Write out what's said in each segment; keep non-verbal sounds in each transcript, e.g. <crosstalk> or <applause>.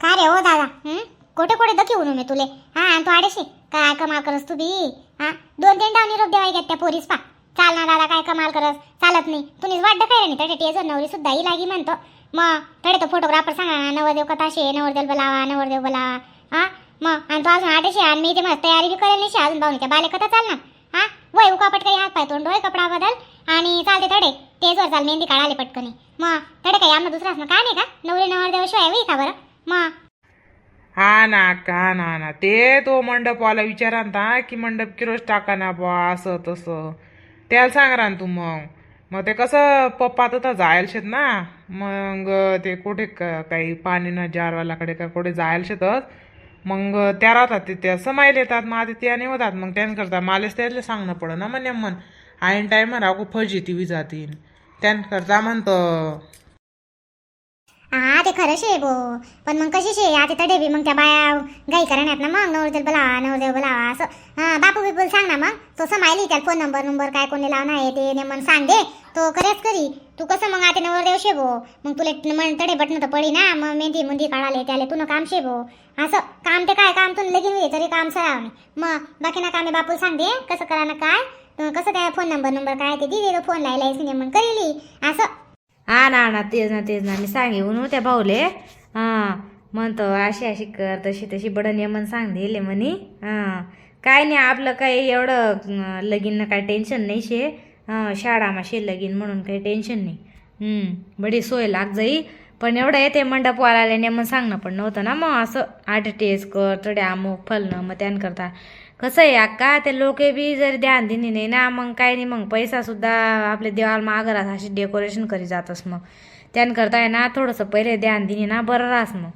का रे हो दादा? कोठे कोठे दखी उनू मी तुले? हा तू आडेशी? काय कमाल करस तू बी? हा? दोन तीन डाव निरोप देवाय घेत त्या पोरीस पा. चाल ना दादा काय कमाल करस. चालत नाही. तुम्हीच वाटतं काय नाही. तडे टेजर नवरी सुद्धा ही लागी म्हणतो. मग तडे तो फोटोग्राफर सांगा नवरदेव कथाशे नवरदेव बोलावा नवरदेव बोलावा. हा? मग? आणि तू अजून आडेशी आणि मी ते मग तयारी बी करेल नाही अजून पाहुणे त्या बाले कथा चाल ना हा? वय उकापट करी हात पाय तोंड डोळे कपडा बदल आणि चालते तडे वर चाल मेहंदी काढाले पटकनी. मग? तडे काही आम्हाला दुसरा असणं काय नाही का? नवरी नवरदेव शिवाय होई का बरं? मग? हा ना का ना ना. ते तो मंडपवाला विचारा ना की मंडप किरोज टाका ना बा असं तसं. त्याला सांग ना तू मग. मग ते कसं पप्पा तर जायला शेत ना. मग ते कुठे काही पाणी ना जारवाल्याकडे का कुठे जायला शेतच मग त्या राहतात ते त्या येतात मग आता त्या होतात मग त्यान करता मालेच त्यातले सांगणं पडं ना म्हणे मन आयन टायमर अगो फजी ती विजातीन. त्यांकरता त्यान करता म्हणतं हा ते खरं शे भो. पण मग कशी शे? आता तडे बी मग त्या बाया गाई करण्यात ना मग. नवरदेव बोलावा नवरदेव बोलावा असं. हा बापू बिपूल सांग ना मग. तो समायली त्याला फोन नंबर नंबर काय कोणी लावणार आहे ते ने मन सांग दे. तो करेच करी. तू कसं मग आता नवरदेव शे भो? मग तुला मग तडे बटन तर पडी ना. मग मेहंदी मुंदी काढाले त्याले तू काम शे भो. असं. काम ते काय? काम तुला लगीन घे तरी काम सराव मग बाकी ना कामे बापू सांग दे. कसं करा ना काय कसं त्या फोन नंबर नंबर काय ते दिले फोन लायला मग करेली. असं. हा ना ना तेच ना तेच ना. मी सांगेन होत्या भाऊले. हां म्हणतो अशी अशी कर तशी तशी. बडन यमन सांग दिले म्हणे. हां. काय नाही आपलं काही एवढं लगीन काही टेन्शन नाही शे हां शाळामा शे लगीन म्हणून काही टेन्शन नाही. बडी सोय लाग जाई. पण एवढं येते मंडपवाल्याला नेमन सांगणं पण नव्हतं ना मग. असं आठ टेस्ट कर तडे अमुक फलणं मग त्यान करता कसं आहे अक्का ते लोक बी जर ध्यान दिनी नाही ना मग काही नाही मग पैसा सुद्धा आपले देवाला मागं अशी डेकोरेशन करी जातस मग. त्यान आहे ना थोडंसं पहिले ध्यान दिनी ना बरं राहस मग.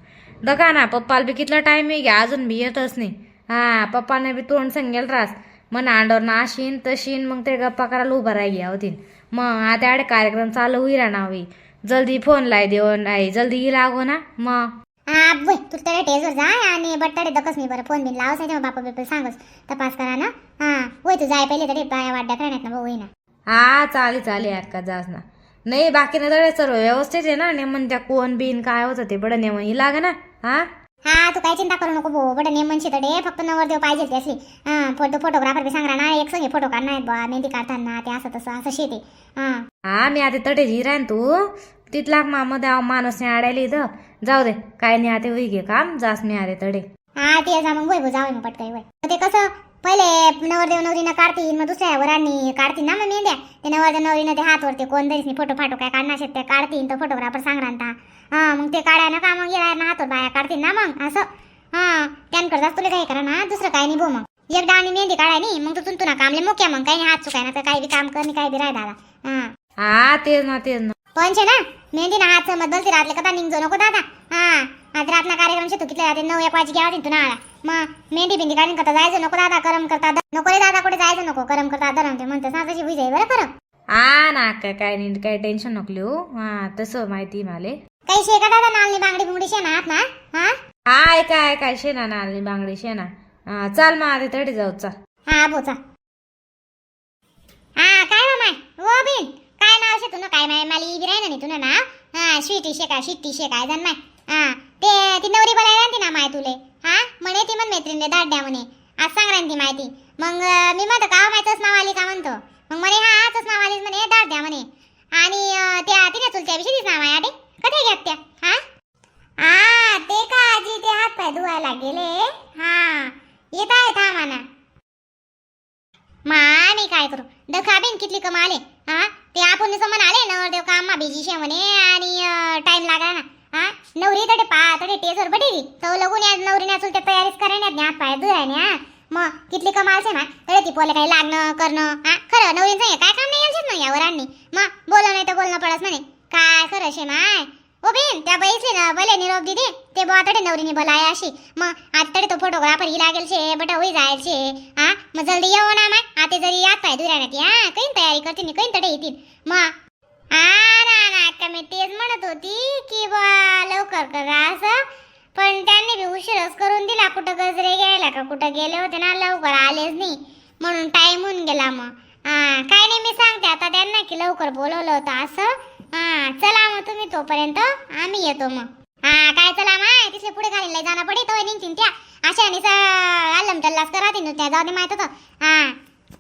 दगा ना पप्पाला बी कितला टाईम आहे घ्या अजून बी येतच नाही. हा पप्पाने बी तोंड सांगेल रास मग अंडोर ना अशीन तशीन मग ते गप्पा करायला उभा राही होतीन. मग आता आडे कार्यक्रम चालू होई राहणार होई. जल्दी फोन लाय देव नाही जल्दी लागो ना मग. हा वय तू तडे टेजवर जा आणि बट्टाडे दकस मी बरं. फोन बिन लावस नाही तेव्हा बापा बिपल सांगस. तपास करा ना. हा वय तू जाय पहिले तरी बाया वाड्या करण्यात ना भाऊ होईना हा चालेल चालेल अक्का जास ना. नाही बाकी ना तळे सर्व व्यवस्थित आहे ना. नेमन त्या कोण बिन काय होतं ते बडं नेमन. ही लागे ना हा? हा तू काय चिंता करू नको भाऊ. बडं नेम म्हणशी तडे फक्त नवरदेव पाहिजे ते असली. हा फोटो फोटोग्राफर बी सांगणार ना एक संगे फोटो काढणार आहेत बा मेहंदी काढताना ते असं तसं असं शेते हा. हा मी आता तटे हिरा तू. तिथला मध्ये माणूस नाही आडायला इथं. जाऊ दे काय नाही आता होई घे काम जास मी आले तडे. हा ते जा मग भाऊ जावय मग पटकाई वय. ते कसं पहिले नवरदेव नवरीनं काढतील मग दुसऱ्या वरांनी काढतील ना मग मेंद्या ते नवरदेव नवरीनं ते हात वरते कोण तरीच फोटो फाटो काय काढणार शेत ते काढतील तर फोटोग्राफर सांगणार हा मग ते काढाय ना का मग गेला ना हातवर बाया काढतील ना मग असं. हा त्यान करताच तुला काही करा ना दुसरं काय नाही भो मग. एकदा आणि मेहंदी काढाय नाही मग तू तुला कामले मोक्या मग. काही नाही हात चुकाय ना तर काही बी काम कर नाही काही बी राह दादा. हा तेच ना तेच ना. पण छे ना? मेहंदी ना समज बलती रातले कदा निघजो नको दादा. हा आज रातना कार्यक्रम शे तू कितले राहते नऊ एक वाजी घ्यावा तू ना आला. मग मेहंदी बिंदी काढून करता जायचं नको दादा करम करता नको रे दादा कुठे जायचं नको करम करता धरम ते म्हणते ना तशी विजय बरं करम हा ना काय काय नाही काय टेन्शन नको लिहू. हा तसं माहिती माले. काही शे का दादा नालनी बांगडी बुंगडी शे ना हात ना? हा? हाय काय काय शेना नाली बांगडी शेना हा चाल मग आधी तडे जाऊ चाल. हा बोचा हा काय हो माय ओ बिन काय नाव शे काय माय माली बी राहिना नाही तुनं ना हा शिटी शे काय शिट्टी शे काय जण माय. हा ते ती नवरी बोलायला ती ना माय तुले. हा म्हणे ती म्हण मैत्रिणीले दाट द्या म्हणे. आज सांग ती माहिती मग मी म्हणतो का माहितच चष्मा वाली का? म्हणतो. मग म्हणे हा चष्मा नाव म्हणे दाट द्या म्हणे. आणि त्या तिने चुलत्या विषयीच नाव माय आटे कधी घ्यात त्या हा? हा ते का आजी ते हात पाय धुवायला गेले हा येत आहे थांबा ना माने काय करू? दखा बिन कितली कमाले ते आपण समान आले नवरदेव कामा बिजी शे म्हणे आणि टाइम लागला ना. हा नवरी तडे पा तडे टेजर बटेली तो लगून या नवरी चुलते तयारीच करायने ज्ञात पाय धुरायने हा मग कितली कमाल छे ना तडे ती पोले काही लागणं करणं. हा खरं नवरीचं काय काम नाही यावर आणि मग बोलणं नाही तर बोलणं पडस म्हणे. काय खरं शे माय? बिन त्या बैसले ना भले निरोप दिदे ते बुवा नवरीने बोलाय अशी. मग आता तो फोटोग्राफर ही लागेल छे बटा होई जायल छे हा मग जल्दी येऊ ना मग आता जरी यात पाय दुराण्यात या काही तयारी करते नी काही तडे येतील मग आ ना ना का मी तेच म्हणत होती की बा लवकर करा असं. पण त्यांनी बी उशीरच करून दिला कुठं गजरे घ्यायला का कुठं गेले होते ना लवकर आलेच नाही. म्हणून टाईम होऊन गेला मग हा काय नाही मी सांगते आता त्यांना की लवकर बोलवलं होतं असं. हा चला मग तुम्ही तोपर्यंत. आम्ही येतो मग. हा काय चला माय? तिथे पुढे खाली जाणं पडे तो निघतील त्या. अशा आणि आलम टल्लास करा तिने त्या जाऊ दे माहीत होतं हा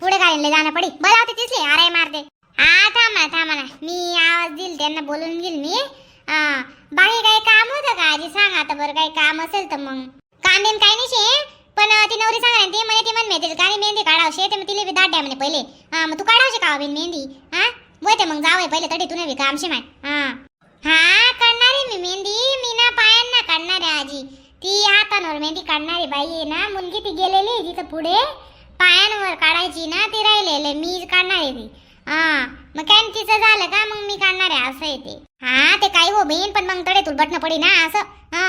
पुढे खाली लय जाणं पडी होते तिथले अरे मारते हा थांबा थांबा ना. मी आवाज दिल त्यांना बोलून घेईल मी. बाकी काही काम होतं का आजी? सांग आता बरं काही काम असेल तर मग. काम बिम काही नाही पण ती नवरी सांगा ती म्हणे ती म्हण मेहंदी का मेहंदी काढावशे ते मग तिला बी दाट द्या म्हणे पहिले. मग तू काढावशे का हो बिन मेहंदी? हा? वय मग जावय पहिले तडी तुने बी कामशे माय. हा. हा काढणारी मी मेहंदी मी ना पायांना काढणार आहे आजी. ती हातांवर मेहंदी काढणारी बाई आहे ना मुलगी ती गेलेली आहे तिथं पुढे. पायांवर काढायची ना ती राहिलेले मी काढणार आहे ती. हा मग काय तिचं झालं का मग मी काढणार आहे असं आहे ते. हा ते काही हो बहीण पण मग तडे तुलबटणं पडी ना असं. हा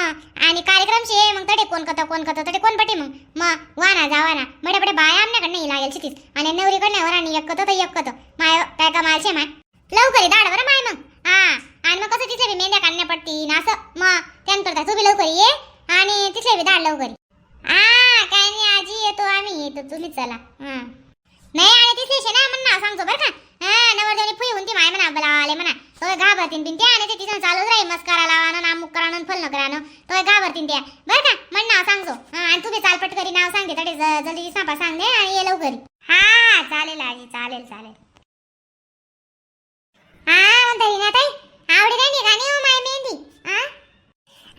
आणि कार्यक्रम शे मग तडे कोण कथा कोण कथा तडे कोण पटी मग? मग वाना जावाना. बडे बडे बाया आमच्याकडनं नाही लागेल शितीस आणि नवरीकडनं वर आणि एक कथ तर एक कथ माय काय का मालशे माय? लवकर दाड बरं माय मग. हा आणि मग कसं तिथे बी मेंद्या काढण्या पडतील असं. मग त्यानंतर तू बी लवकर ये आणि तिथे बी दाड लवकर ये. हा काय नाही आजी येतो आम्ही येतो तुम्ही चला. हा. नाही आणि तिथे ना म्हणा सांगतो बरं का. हा नवरदेवनी फुई होती माय म्हणा बला आले म्हणा तो घाबरतीन बिन त्या आणि ते तिथं चालूच राहील मस्कारा लावानं नामुक करानं फल न करानं तो घाबरतीन त्या बरं का म्हण नाव सांगतो आणि तुम्ही चालपट करी नाव सांगते तडे जल्दी सांपा सांग दे आणि ये लवकर हा चालेल आजी चालेल चालेल हा म्हणता ना ताई आवडी नाही निघाली हो माय मेहंदी हा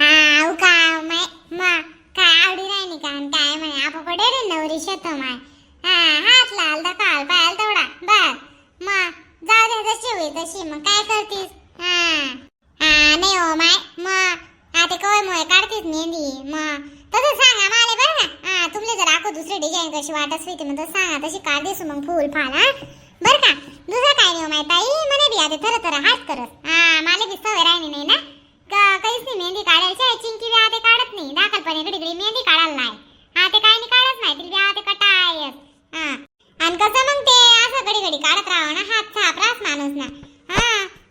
हा का माय मा काय आवडी नाही निघान काय म्हणे आपाकडे रे नवरी शेत माय हा हात लाल दकाल पायाल तेवढा बर मग जाऊ दे जशी मग काय करतीस? हा. हा नाही हो माय. मग आता कवय मुळे काढतीस मेहंदी? मग तसं सांगा मला बरं का. हा तुमले जर आखो दुसरी डिझाईन कशी वाटत असली ती मग तसं सांगा. तशी काढ देसू मग फुल फाल हा. बरं का. दुसरं काय नाही हो माय ताई. म्हणे बी आता थर थर हाच करत. हा मला बी सवय राहिली नाही ना. का- काहीच नाही मेहंदी काढायची आहे. चिंकी बी आता काढत नाही. दाखलपणे इकडे इकडे मेहंदी काढायला नाही. हा ते काय नाही काढत नाही तिला बी आता कटायच. हा. आणि कसं मग ते असं घडी घडी काढत राहावं ना? हात सापरास माणूस ना.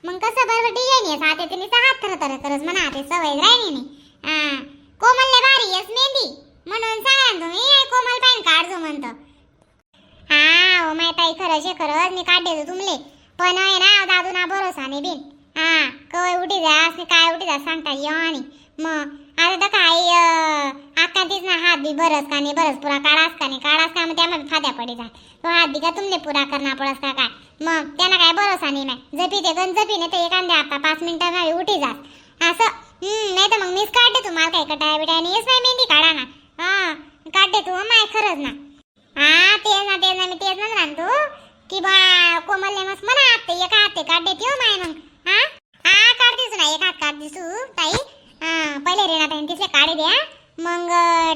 मग कसं बरबटी डिझाईन येस आता हात थर थर करत म्हणा ते सवय राहिली नाही. हा. कोमलले भारी येस मेहंदी. म्हणून सांगा तुम्ही "ए, कोमल कार्ड जो म्हणतो. हा हो माय ताई खरं आहे खरंच मी काढते तुमले. पण आहे ना दादू ना भरोसा नाही बिन. हा कवय उठी जा असं काय उठी जा सांगता येऊ आणि मग आता तर काय आका दिस ना हात बी बरस का नाही बरस पुरा काढास का नाही काढास का मग त्यामध्ये फाद्या पडी जा तो हात बी का तुमले पुरा करणार पडस का काय? मग त्यांना काय भरोसा नाही. मॅ जपी ते गण जपी नाही तर एखाद्या आता पाच मिनिटं नाही उठी जात. असं नाही तर मग मीच काढते तुम्हाला काय कटाय बिटाय नाही. येस मेहंदी काढा ना. हा काढते तू माय खरंच ना. हा तेच ना तेच ना मी तेच ना तू. की बा कोमलने मस्त म्हणा आते एक हात ते काढ माय मग. हा? हा काढतेस ना एक हात काढतेस तू ताई. हा पहिले रेना ताई तिथे काढे द्या मग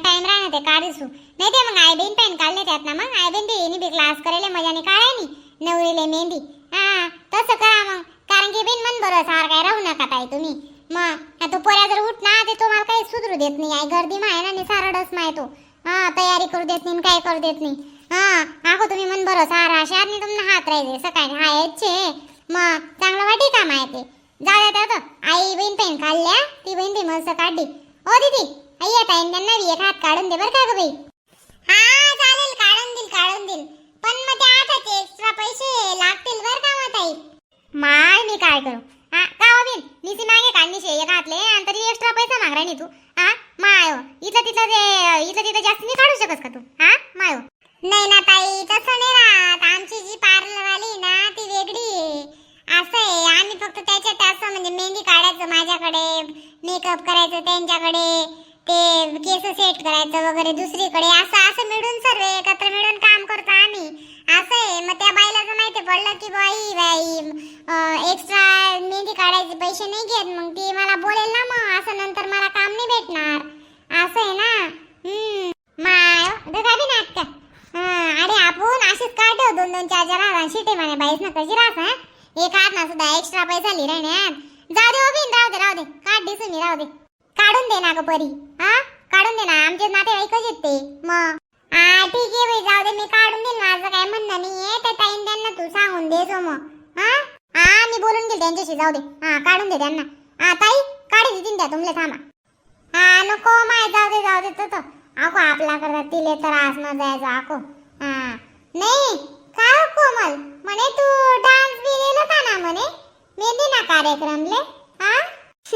टाइम राहणार ते काढीसू. नाही ते मग आयबेन पेन काढले त्यात ना मग. आयबेन ते येणी बी क्लास करेले मजाने काढायनी. नवरीले मेहंदी. हा तसं करा मग. कारण की बिन मन बरं सार काय राहू नका ताई तुम्ही. मग तो पोऱ्या जर उठ ना ते तुम्हाला काही सुधरू देत नाही. आई गर्दी माय ना सारडच माय तो. हा तयारी करू देत नाही काय करू देत नाही. हा आखो तुम्ही मन बरं सारा शारनी तुम्हाला हात राहिले. सकाळी हा यायचे मग चांगलं वाटी काम आहे ते. जाऊ आता आई बहीण पेन काढल्या ती बहीण ती मस्त काढली. हो दीदी आई येत आहे त्यांना एक हात काढून दे बरं का ग बाई. हा चालेल काढून देईल काढून देईल. पण मग त्या हाताचे एक्स्ट्रा पैसे लागतील बरं का मग ताई? माय मी काय करू? हा का हो बिन? निसी मागे काढणी शे एक हातले आणि तरी एक्स्ट्रा पैसा मागरा नाही तू. हा माय इथं तिथं तिथलं ते इथलं तिथं जास्त नाही काढू शकस का तू? हा माय नाही ना ताई तसं नाही राहत. आमची जी पार्लर वाली ना ती वेगळी आहे. असं आहे. आम्ही फक्त त्याच्यात असं म्हणजे मेहंदी काढायचं माझ्याकडे मेकअप करायचं त्यांच्याकडे ते केस सेट करायचं वगैरे दुसरीकडे. असं असं मिळून सर्व एकत्र मिळून काम करतो आम्ही. असं आहे. मग त्या बाईला माहिती पडलं की बाई बाई एक्स्ट्रा मेहंदी काढायचे पैसे नाही घेत. मग ती मला बोलेल ना मग असं नंतर मला काम नाही भेटणार. असं आहे ना? हम्म. माय दुधाबी नाटक. अरे आपण अशीच काढतो दोन दोन चार चार शिटे म्हणे बाईस ना कशी राहत हा? एक हात ना सुद्धा एक्स्ट्रा पैसा लिहिण्यात जाऊ दे हो ओबीन राहू दे राहू दे. काढ दिसून राहू दे. काढून दे ना ग परी हा? काढून दे ना आमचे नातेवाईकच आहेत ते. मग हा ठीक आहे बाई जाऊ दे मी काढून देईल माझं काय म्हणणं नाहीये त्या ताईन त्यांना तू सांगून दे जो मग हा? हा मी बोलून घेईल त्यांच्याशी जाऊ दे. हा काढून दे त्यांना. हा ताई काढी देतील त्या तुमले थांबा. हा नको माय जाऊ दे जाऊ दे तर तो. आको आपला करता तिले त्रास न द्यायचा आको हा. नाही हो कोमल. म्हणे तू डान्स बी गेलो का ना म्हणे? मेहंदी ना कार्यक्रमले हा? <laughs>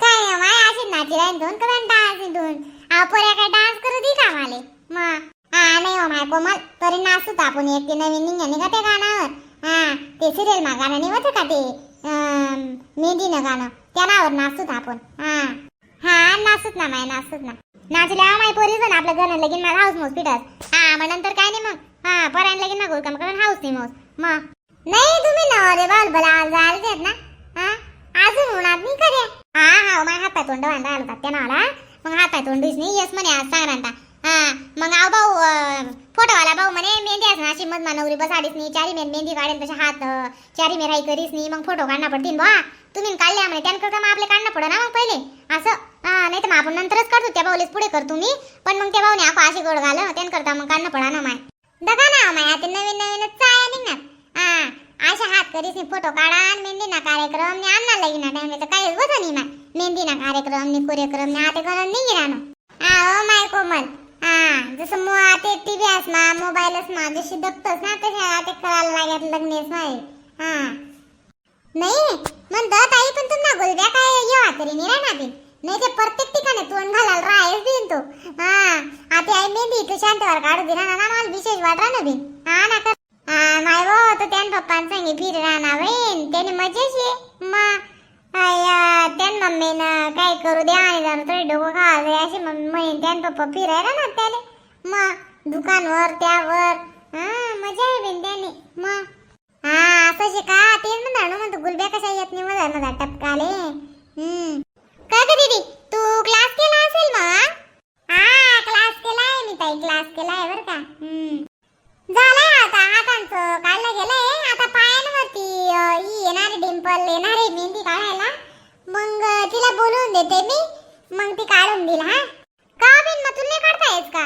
काय माय अशी नाची राहीन दोन करा डान्स दोन पोऱ्या काय डान्स करू दी का माले मा हा नाही हो माय कोमल. तरी नाचूत आपण एक नवीन निघाली का त्या गाण्यावर. हा ते सिरियल मा गाणं नाही होतं का ते? मेहंदी मेहंदीनं गाणं. त्यानावर नाचूत आपण. हा. हा नाचूत ना माय नाचूत ना. नाचल्या माय पोरी जण आपलं घरात लगीन मला हाऊस मोस हा मग नंतर काय नाही मग? हा परायण लगीन मग काम करून हाऊस नाही मग नाही तुम्ही ना बाल भला जायला देत ना? हा? अजून होणार नाही खरे हा हा माय हातात तोंड बांधा आलो त्या नावाला मग हातात पाय तोंड नाही येस म्हणे आज सांगरांता हा मग आव भाऊ फोटोवाला भाऊ म्हणे मेहंदी असं अशी मध नवरी बसाडीस नाही चारी मेन मेहंदी काढेन तसे हात चारी मेराई करीस नाही मग फोटो काढणं पडतील बा तुम्ही काढल्या म्हणे त्यानंतर मग आपले काढणं पडा ना मग पहिले? असं? हा नाही तर मग आपण नंतरच काढतो त्या भाऊलेच पुढे करतो मी. पण मग त्या भाऊने आपण अशी गोड घाल त्यानंकरता मग काढणं पडा ना माय. बघा ना माय आता नवीन नवीनच चाया निघणार. हा अशा हात करीस फोटो काढा आणि मेहंदी ना कार्यक्रम नि आणणार लगीन टाइम तर काही होत नाही माय मेहंदी ना कार्यक्रम नि कार्यक्रम नि आता करून निघी ना हा ओ माय कोमल. हा जसं मो ते टीव्ही अस ना मोबाईलच ना जशी दबतस ना तसे ते करायला लागत लग्नेच नाही हा. नाही म्हणतो ताई पण तुम्हाला गुलब्या काय येवा तरी निरा ना नाही ते प्रत्येक ठिकाणी तोंड घालायला राहायच बिन तो. हा आता आई मेहंदी तू शांतवर काढू दिला ना मला विशेष वाट राहणं बिन हा ना कर. हा माय वो हो, तो त्यान पप्पान सांगे फिर राहणार बहीण. त्याने मजेशी मग अय्या, त्यान मम्मीनं काय करू द्या आणि जरा तरी डोकं खावे अशी मम्मी म्हणे त्यान पप्पा फिरायला ना त्याने मग दुकानवर त्यावर. हा मजा आहे बिन त्याने मग हा असं शिका ते म्हणता ना म्हणतो गुलब्या कशा येत नाही मजा मजा टपकाले. हम्म. काय ग दीदी. तू क्लास केला असेल मग हा? क्लास केलाय मी ताई क्लास केलाय बरं का. हम्म. झालंय आता हातांचं काढलं गेलंय. आता पायांवरती अं, ही डिंपल डिंपल आहे मेहंदी काढायला. मग तिला बोलवून देते मी. मग ती काढून देईल हा? का बिन मग तुम्ही काढता का?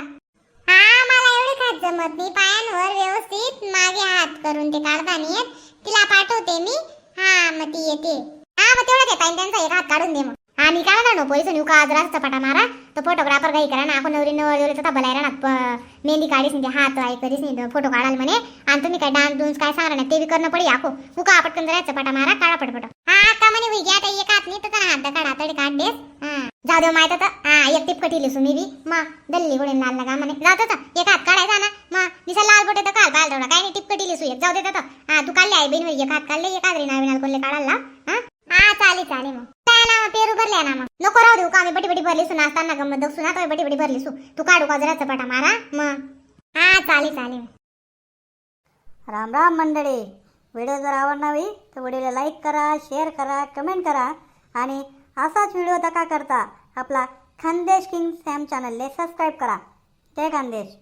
हा मला एवढे खात जमत नाही. पायांवर व्यवस्थित मागे हात करून ते काढता येत. तिला पाठवते मी. हा मग ती येते. हा मग तेवढं ते त्यांचा एक हात काढून दे मग. हा काय म्हणतो पैसे नेऊ का? आज रात चपाटा मारा. तो फोटोग्राफर काही करा ना. आपण नवरी नवर तर बोलायला ना प- मेहंदी काढीस नाही हात आहे करीस नाही फोटो काढाल म्हणे. आणि तुम्ही काय डान्स डुन्स काय सांगा ना ते बी करणं पडी आखो. उका पटकन जरा चपाटा मारा? काढा पटपट. हा का म्हणे होई आता एक हात. नाही तर हात काढा तरी काढ देस. हा. जाऊ दे माहीत होतं. हा एक टिप कटिली मी बी. मग दल्ली गोडे लाल लगा म्हणे. जात होतं एक हात काढायचा ना. मग निसा लाल बोटे तर काल बाल तेवढा काय नाही टिप कटिली एक जाऊ देत हा तू काढले आई बहीण एक हात काढले एक हात नावी नाल कोणले काढायला हा चालेल चालेल मग. काय ना पेरू भरल्या ना मग. नको राहू देऊ का आम्ही बटी बटी भरली सुना असताना गमत दक्षू ना बटी बटी भरली सु तू काढू का जरा चपाटा मारा मग. हा चालेल चालेल. राम राम मंडळी. व्हिडिओ जर आवडणावी तर व्हिडिओला लाईक करा शेअर करा कमेंट करा. आणि असाच व्हिडिओ का करता आपला खानदेश किंग सॅम चॅनलले सबस्क्राईब करा. जय खानदेश.